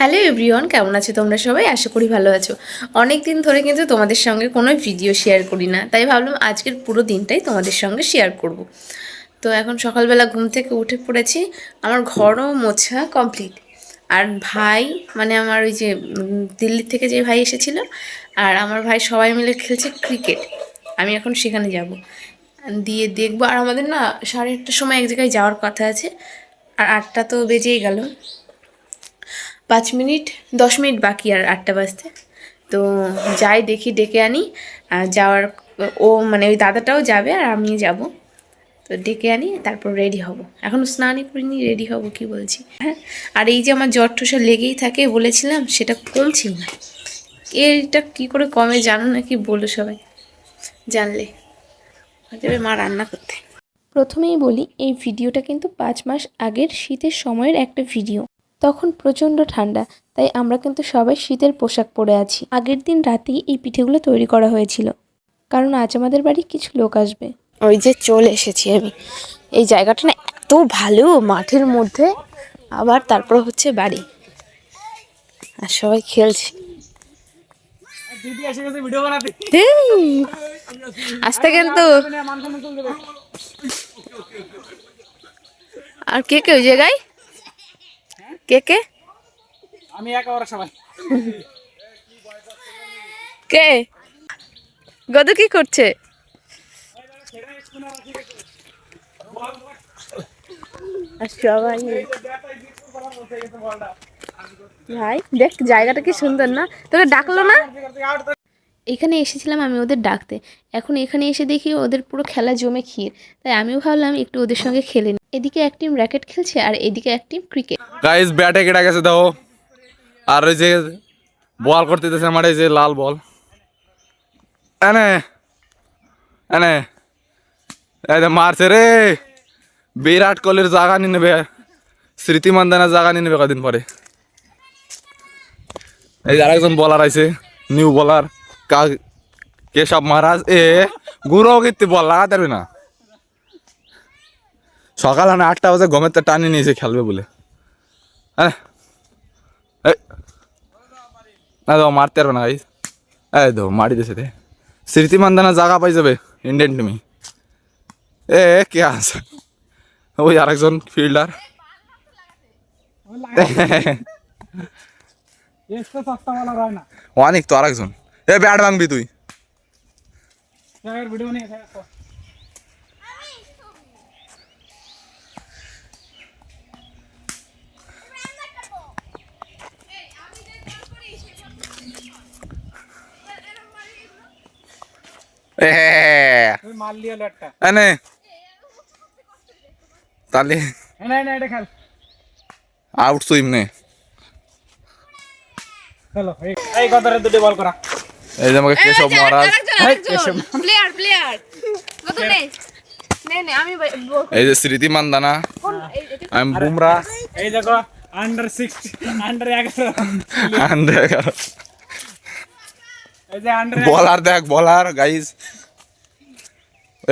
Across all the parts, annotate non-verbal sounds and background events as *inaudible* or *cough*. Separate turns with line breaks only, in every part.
Hello everyone, কেমন আছো তোমরা সবাই? আশা করি ভালো আছো। অনেক দিন ধরে কিন্তু তোমাদের সঙ্গে কোনো ভিডিও শেয়ার করি না, তাই ভাবলাম আজকের পুরো দিনটাই তোমাদের সঙ্গে শেয়ার করব। তো এখন সকালবেলা ঘুম থেকে উঠে পড়েছি, আমার ঘরও মোছা কমপ্লিট আর ভাই মানে আমার ওই যে দিল্লি থেকে যে ভাই এসেছিল, আর আমার ভাই সবাই মিলে খেলছে ক্রিকেট আমি এখন সেখানে যাব। দিয়ে দেখব, আর আমাদের না সাড়ে আটটার সময় এক জায়গায় যাওয়ার কথা আছে, আর আটটা তো বেজেই গেল। পাঁচ মিনিট, দশ মিনিট বাকি আর আটটা বাজতে। তো যাই দেখি, ডেকে আনি। আর যাওয়ার, ও মানে ওই দাদাটাও যাবে আর আমি যাব। তো ডেকে আনি, তারপর রেডি হব। এখনও স্নানই করিনি রেডি হব কি বলছি। হ্যাঁ আর এই যে আমার জ্বর ঠোসা লেগেই থাকে বলেছিলাম, সেটা কমছেই না। এটা কি করে কমে জানো নাকি বলো সবাই? জানলে। যাবে মা রান্না করতে। প্রথমেই বলি, এই ভিডিওটা কিন্তু পাঁচ মাস আগের শীতের সময়ের একটা ভিডিও। তখন প্রচণ্ড ঠান্ডা, তাই আমরা কিন্তু সবাই শীতের পোশাক পরে আছি। আগের দিন রাতেই এই পিঠেগুলো তৈরি করা হয়েছিল। কারণ আজ আমাদের বাড়ি কিছু লোক আসবে। ওই যে চলে এসেছি আমি। এই জায়গাটা না এত ভালো, মাঠের মধ্যে। আবার তারপর হচ্ছে বাড়ি। আর সবাই খেলছে। আসতে কিন্তু। আর কে কে ওই জায়গায়? কে কে?
আমি একা ওরা সবাই।
কে? গদু কি করছে? আর সবাই। ভাই দেখ জায়গাটা কি সুন্দর না? তোকে ডাকলো না? এখানে এসেছিলাম আমি ওদের ডাকতে। এখন এখানে এসে দেখি ওদের পুরো খেলা জমে ক্ষীর। তাই আমিও ভাবলাম একটু ওদের সঙ্গে খেলে নিই এদিকে এক টিম র্যাকেট খেলছে আর এদিকে এক টিম ক্রিকেট
গাইস ব্যাটে কেটে গেছে দাও আর ওই যে বল করতে দিতেছে আমার, এই যে লাল বল এনে এনে এই মারছে রে। বিরাট কোহলির জায়গা নিয়ে নেবে। স্মৃতি মান্দানার জায়গা নিয়ে নেবে কদিন পরে। এই আরেকজন বলার আছে নিউ বলার কেশব মহারাজ? এ গুঁড়ো কিন্তু বল লাগাতে পারবে না? সকাল না আটটা বাজে গমের তো টানি নিয়েছে খেলবে বলে। হ্যাঁ। না দাও মারতে পারবে না গাইস এই দাও মারি দিয়েছে রে। স্মৃতি মান্দানা জায়গা পাই যাবে ইন্ডিয়ান টিমে এ কে আছে? ওই আরেকজন ফিল্ডার অনেক তো আরেকজন। এ ব্যাট ভাঙবি তুই। তাহলে আউট সুইম নে।
এই কথারে দুটো বল করা।
এই যে আমাকে কেশব মহারাজ।
প্লেয়ার প্লেয়ার কত নে নে নে আমি
এই যে স্মৃতি মান্দানা। আমি বুমরা
এই দেখো আন্ডার সিক্স আন্ডার এগারো।
এগারো।
এই যে আন্ডার
বলার দেখ বলার গাইস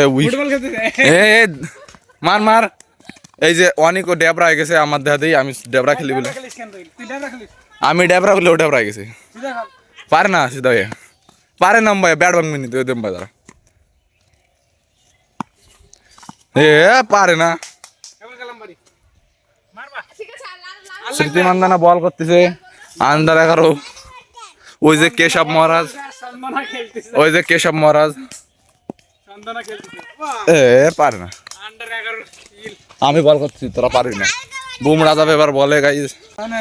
এ উইক
ফুটবল খেলতে
এ এ, মার মার। এই যে অনেক ও ডেবরা হয়ে গেছে আমার দেহাতেই আমি ডেবরা খেলি বলে।
তুই? তুই খেলিস?
আমি ডেবরা বলে ও ডেবরা হয়ে গেছে। পারে না সিধা হয়ে। পারে না ভাই, ব্যাট ভাঙবি নি দেম বাজার এ, পারে না। স্মৃতি মান্দানা বল করতেছে আন্ডার এগারো। ওই যে কেশব মহারাজ, ওই যে কেশব মহারাজ। এ, পারে না। আমি বল করছি, তোরা পারবি না। বুমরা যাবে এবার বলে গাইস
মানে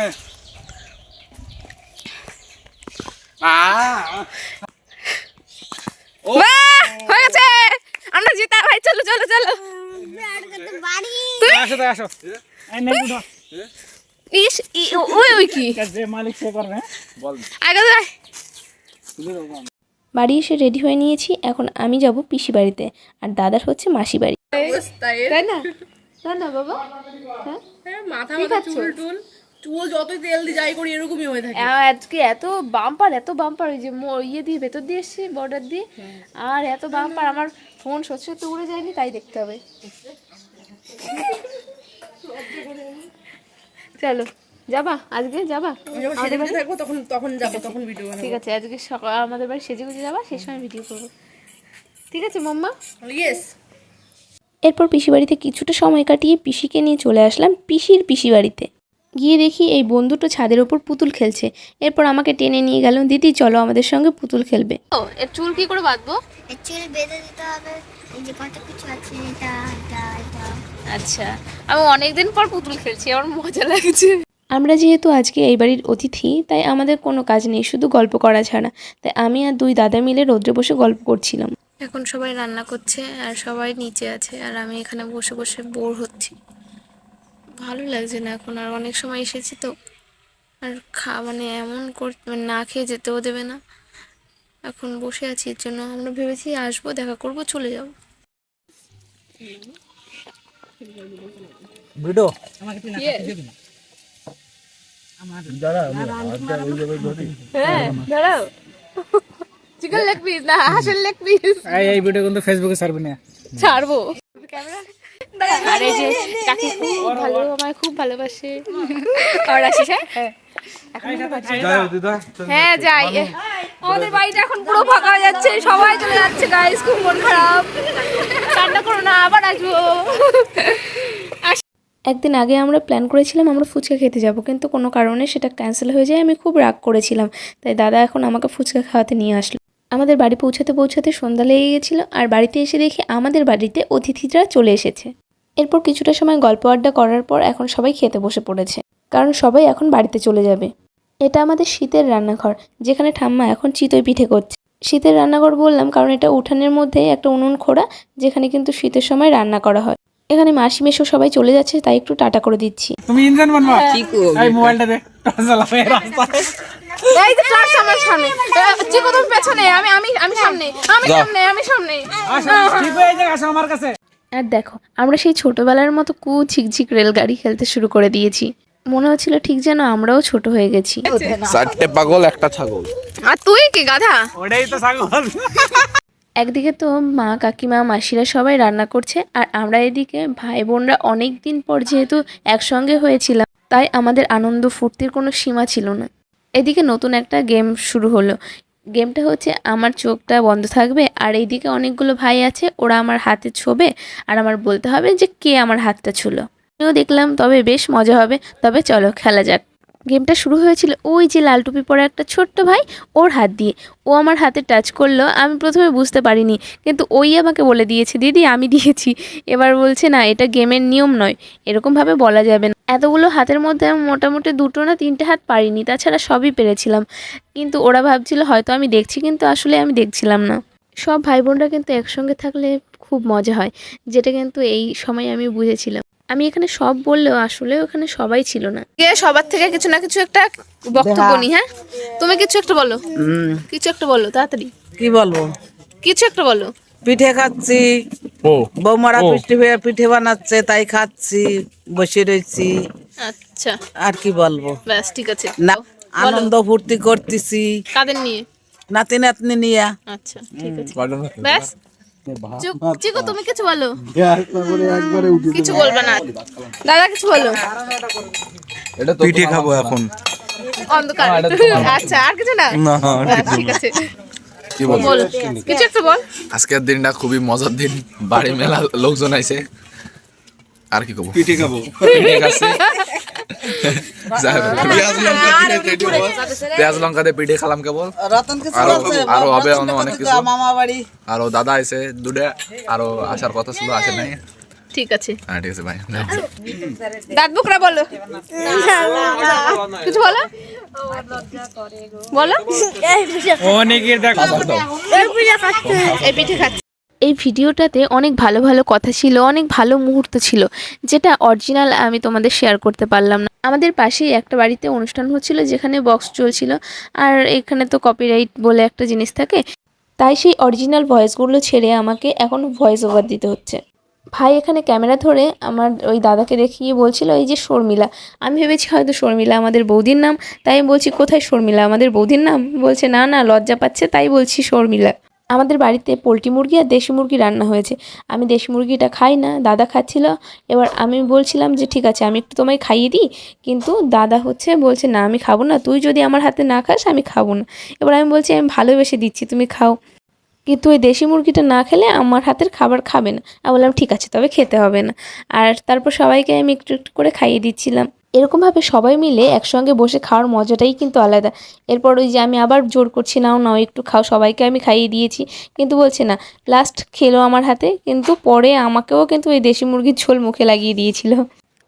বাহ হয়ে গেছে আমরা জিতা ভাই চলো চলো চলো
আসো তো আসো এই নেই উঠো
ইস ই- ওই ওই কি
যে মালিক সে করবে হ্যাঁ?
আগে যাই বাড়ি এসে রেডি হয়ে নিয়েছি এখন আমি যাব পিসি বাড়িতে আর দাদার হচ্ছে মাসি বাড়ি। তাই না? তাই না বাবা? হ্যাঁ?
মাথা মাথা চুল টুল। চুল যতই তেল দিয়ে যাই করি এরকমই হয়ে থাকে।
আজকে এত বাম্পার এত বাম্পার ওই যে মো- ইয়ে দিয়ে ভেতর দিয়ে এসছি বর্ডার দিয়ে। আর এত বাম্পার আমার ফোন সত্যি সত্যি উড়ে যায়নি তাই দেখতে হবে। চলো
যাবা? আজকে যাবা?
আমি যখন সেজে গুজে থাকব তখন তখন যাব তখন ভিডিও
ঠিক আছে আজকে সকাল আমাদের বাড়ি সেজে গুজে যাবা সেই সময় ভিডিও করব। ঠিক আছে মাম্মা?
ইয়েস
এরপর পিসি বাড়িতে কিছুটা সময় কাটিয়ে পিসিকে নিয়ে চলে আসলাম পিসির পিসি বাড়িতে। গিয়ে দেখি এই বন্ধুটা ছাদের ওপর পুতুল খেলছে। এরপর আমাকে টেনে নিয়ে গেল দিদি চলো আমাদের সঙ্গে পুতুল খেলবে।
ও এর চুল কি করে বাঁধবো?
অ্যাকচুয়ালি বেঁধে দিতে হবে। এই যে কত কিছু আছে এটা এটা এটা।
আচ্ছা আমি অনেকদিন পর পুতুল খেলছি আমার মজা লাগছে।
আমরা যেহেতু আজকে এই বাড়ির অতিথি তাই আমাদের কোনো কাজ নেই শুধু গল্প করা ছাড়া। তাই আমি আর দুই দাদা মিলে রোদ্রে বসে গল্প করছিলাম।
এখন সবাই রান্না করছে আর সবাই নিচে আছে আর আমি এখানে বসে বসে বোর হচ্ছি। ভালো লাগছে না এখন আর অনেক সময় এসেছি তো। আর খা মানে এমন কর মানে না খেয়ে যেতেও দেবে না। এখন বসে আছি এর জন্য আমরা ভেবেছি আসব দেখা করব চলে যাব।
ভিডিও
হ্যাঁ দাঁড়াও। চিকেন লেগ পিস না হাঁসের লেগ পিস
এই এই ভিডিও কিন্তু ফেসবুকে ছাড়বে না।
ছাড়বো। আর এই যে কাকি খুব ভালো আমায় খুব ভালোবাসে। *laughs* আর আসিস হ্যাঁ? হ্যাঁ। যাই। আমাদের বাড়িটা এখন পুরো ফাঁকা হয়ে যাচ্ছে সবাই চলে যাচ্ছে গাইস খুব মন খারাপ। কান্না করো না আবার আসব।
একদিন আগে আমরা প্ল্যান করেছিলাম আমরা ফুচকা খেতে যাব কিন্তু কোনো কারণে সেটা ক্যান্সেল হয়ে যায় আমি খুব রাগ করেছিলাম। তাই দাদা এখন আমাকে ফুচকা খাওয়াতে নিয়ে আসলো। আমাদের বাড়ি পৌঁছাতে পৌঁছাতে সন্ধ্যা লেগে গেছিল আর বাড়িতে এসে দেখি আমাদের বাড়িতে অতিথিরা চলে এসেছে। এরপর কিছুটা সময় গল্প আড্ডা করার পর এখন সবাই খেতে বসে পড়েছে, কারণ সবাই এখন বাড়িতে চলে যাবে। এটা আমাদের শীতের রান্নাঘর, যেখানে ঠাম্মা এখন চিতই পিঠে করছে। শীতের রান্নাঘর বললাম কারণ এটা উঠানের মধ্যে একটা উনুন খোড়া, যেখানে কিন্তু শীতের সময় রান্না করা হয়। এখানে মাসি মেশো সবাই চলে যাচ্ছে তাই একটু টাটা করে দিচ্ছি।
তুমি ইঞ্জিন বানবা? এই মোবাইলটা দে।
এই যে ক্লাস আমার সামনে। চিকো তুমি পেছনে আমি আমি আমি সামনে। আমি সামনে আমি সামনে।
আসো ঠিক হয়ে যাবে আসো আমার কাছে।
আর দেখো আমরা সেই ছোটবেলার মতো কু ঝিকঝিক রেলগাড়ি খেলতে শুরু করে দিয়েছি। মনে হচ্ছিল ঠিক যেন আমরাও ছোট হয়ে গেছি।
চারটে পাগল একটা ছাগল।
আর তুই কি গাধা?
ওটাই তো ছাগল।
একদিকে তো মা, কাকিমা, মাসিরা সবাই রান্না করছে আর আমরা এদিকে ভাই বোনরা অনেক দিন পর যেহেতু একসঙ্গে হয়েছিলাম, তাই আমাদের আনন্দ ফুর্তির কোনো সীমা ছিল না। এদিকে নতুন একটা গেম শুরু হলো। গেমটা হচ্ছে, আমার চোখটা বন্ধ থাকবে আর এইদিকে অনেকগুলো ভাই আছে, ওরা আমার হাতে ছোবে আর আমার বলতে হবে যে কে আমার হাতটা ছুলো। আমিও দেখলাম, তবে বেশ মজা হবে। তবে চলো, খেলা যাক। গেমটা শুরু হয়েছিল ওই যে লাল টুপি পরা একটা ছোট্ট ভাই ওর হাত দিয়ে। ও আমার হাতে টাচ করল, আমি প্রথমে বুঝতে পারিনি, কিন্তু ওই আমাকে বলে দিয়েছে, দিদি, আমি দিয়েছি। এবার বলছে, না, এটা গেমের নিয়ম নয়, এরকমভাবে বলা যাবে না। এতগুলো হাতের মধ্যে আমি মোটামুটি দুটো না তিনটে হাত পারিনি, তাছাড়া সবই পেরেছিলাম। কিন্তু ওরা ভাবছিল, হয়তো আমি দেখছি, কিন্তু আসলে আমি দেখছিলাম না। সব ভাই বোনরা কিন্তু একসঙ্গে থাকলে খুব মজা হয়, যেটা কিন্তু এই সময় আমি বুঝেছিলাম। আমি এখানে সব বললেও আসলে ওখানে সবাই ছিল না।
কে সবার থেকে কিছু না কিছু একটা বক্তব্য নি হ্যাঁ? তুমি কিছু একটা বলো। কিছু একটা বলো তাড়াতাড়ি।
কি বলব?
কিছু একটা বলো।
পিঠে খাচ্ছি।
ও।
বৌমারা পিঠে পিঠে বানাচ্ছে তাই খাচ্ছি বসে রয়েছি
আচ্ছা।
আর কি বলব?
ব্যাস ঠিক আছে।
না আনন্দ ফুর্তি করতেছি।
কাদের নিয়ে?
নাতি নাতনি নিয়ে।
আচ্ছা ঠিক আছে। ব্যাস। চিকু তুমি কিছু বলো। কিছু বলবে না। দাদা কিছু বলো।
এটা পিঠে খাব এখন।
অন্ধকার। আচ্ছা আর কিছু না?
না
ঠিক আছে।
কি
বল? কিছু একটা বল।
আজকের দিনটা খুবই মজার দিন। বাড়ি মেলা লোকজন আইছে। আর কি কব? পিঠে খাব। পিঠে খাচ্ছি। হোক, পেঁয়াজ লঙ্কা দিয়ে পিঠে খালাম কেবল। আরো- হবে অনেক
কিছু,
আরও দাদা আইছে দুটা আরও আসার কথা ছিল আসে নাই।
ঠিক আছে।
হ্যাঁ ঠিক আছে ভাই
দাঁত বুকরা বলো। কিছু বলো? বলো।
অনেকের দেখ।
এই পিঠে খাচ্ছি।
এই ভিডিওটাতে অনেক ভালো ভালো কথা ছিল, অনেক ভালো মুহূর্ত ছিল, যেটা অরিজিনাল আমি তোমাদের শেয়ার করতে পারলাম না। আমাদের পাশেই একটা বাড়িতে অনুষ্ঠান হচ্ছিল যেখানে বক্স চলছিল, আর এখানে তো কপিরাইট বলে একটা জিনিস থাকে। তাই সেই অরিজিনাল ভয়েসগুলো ছেড়ে আমাকে এখন ভয়েস ওভার দিতে হচ্ছে। ভাই এখানে ক্যামেরা ধরে আমার ওই দাদাকে দেখিয়ে বলছিল, এই যে শর্মিলা। আমি ভেবেছি হয়তো শর্মিলা আমাদের বৌদির নাম, তাই বলছি, কোথায় শর্মিলা? আমাদের বৌদির নাম? বলছে, না না, লজ্জা পাচ্ছে, তাই বলছি শর্মিলা। আমাদের বাড়িতে পোলট্রি মুরগি আর দেশি মুরগি রান্না হয়েছে। আমি দেশি মুরগিটা খাই না, দাদা খাচ্ছিল। এবার আমি বলছিলাম যে, ঠিক আছে, আমি একটু তোমায় খাইয়ে দিই। কিন্তু দাদা হচ্ছে বলছে, না, আমি খাব না, তুই যদি আমার হাতে না খাস, আমি খাব না। এবার আমি বলছি, আমি ভালোবেসে দিচ্ছি, তুমি খাও। কিন্তু ওই দেশি মুরগিটা না খেলে আমার হাতের খাবার খাবে না। আমি বললাম, ঠিক আছে, তবে খেতে হবে না। আর তারপর সবাইকে আমি একটু একটু করে খাইয়ে দিচ্ছিলাম। এরকমভাবে সবাই মিলে একসঙ্গে বসে খাওয়ার মজাটাই কিন্তু আলাদা। এরপর ওই যে আমি আবার জোর করছি, নাও নাও, একটু খাও, সবাইকে আমি খাইয়ে দিয়েছি। কিন্তু বলছে না লাস্ট খেলো আমার হাতে, কিন্তু পরে আমাকেও কিন্তু ওই দেশি মুরগির ঝোল মুখে লাগিয়ে দিয়েছিল।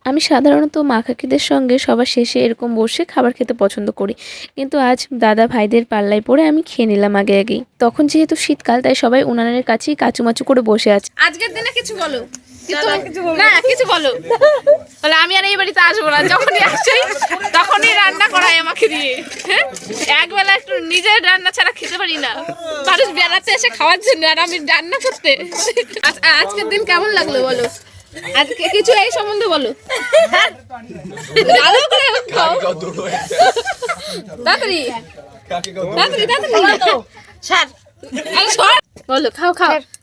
আমি সাধারণত মা কাকিদের সঙ্গে সবার শেষে এরকম বসে খাবার খেতে পছন্দ করি। কিন্তু আজ দাদা ভাইদের পাল্লায় পড়ে আমি খেয়ে নিলাম আগে আগেই। তখন যেহেতু শীতকাল, তাই সবাই উনানের কাছেই কাচুমাচু করে বসে আছে।
আজকের দিনে কিছু বলো। না কিছু বলো। তাহলে আমি আর এই বাড়িতে আসব না যখনই আসি তখনই রান্না করাই আমাকে দিয়ে হ্যাঁ? একবেলা একটু নিজের রান্না ছাড়া খেতে পারি না। মানুষ বেড়াতে এসে খাওয়ার জন্য আর আমি রান্না করতে। আজকের দিন কেমন লাগল বলো? আজকে কিছু এই সম্বন্ধে বলো। হ্যাঁ? ভালো করে খাও। তাড়াতাড়ি। তাড়াতাড়ি তাড়াতাড়ি। বলো খাও খাও।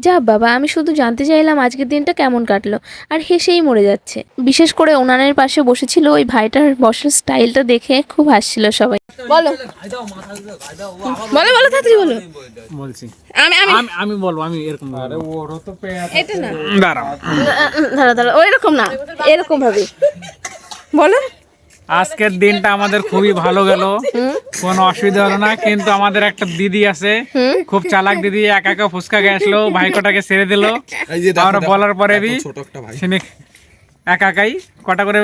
যা বাবা আমি শুধু জানতে চাইলাম আজকের দিনটা কেমন কাটলো। আর হেসেই মরে যাচ্ছে। বিশেষ করে উনানের পাশে বসেছিল ওই ভাইটার বসার স্টাইলটা দেখে খুব হাসছিল সবাই।
বলো। বলো বলো তাড়াতাড়ি বলো।
বলছি।
আমি আমি।
আমি বলব আমি এরকম
এটা না।
দাঁড়াও।
দাঁড়া দাঁড়া ওই রকম না এরকম ভাবে। বলো।
আজকের দিনটা আমাদের খুবই ভালো গেল। কোনো অসুবিধা হলো না কিন্তু আমাদের একটা দিদি আছে। খুব চালাক দিদি একা একা ফুচকা আসলো ভাই কটাকে ছেড়ে দিল। আমরা বলার পরে বি একা একাই কটা করে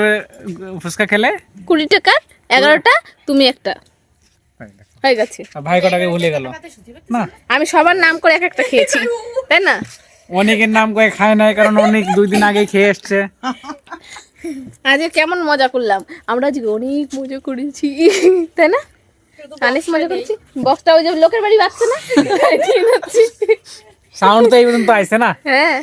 ফুচকা খেলে?
কুড়ি টাকা এগারোটা তুমি একটা। হয়ে গেছে।
ভাই কটাকে ভুলে গেল। না।
আমি সবার নাম করে এক একটা খেয়েছি তাই না?
অনেকের নাম করে খায় নাই কারণ অনেক দুই দিন আগে খেয়ে এসছে।
আজকে কেমন মজা করলাম? আমরা আজকে অনেক মজা করেছি তাই না? অনেক মজা করছি। বক্সটা ওই যে লোকের বাড়ি বাজছে না।
সাউন্ড তো এই পর্যন্ত আইছে না?
হ্যাঁ।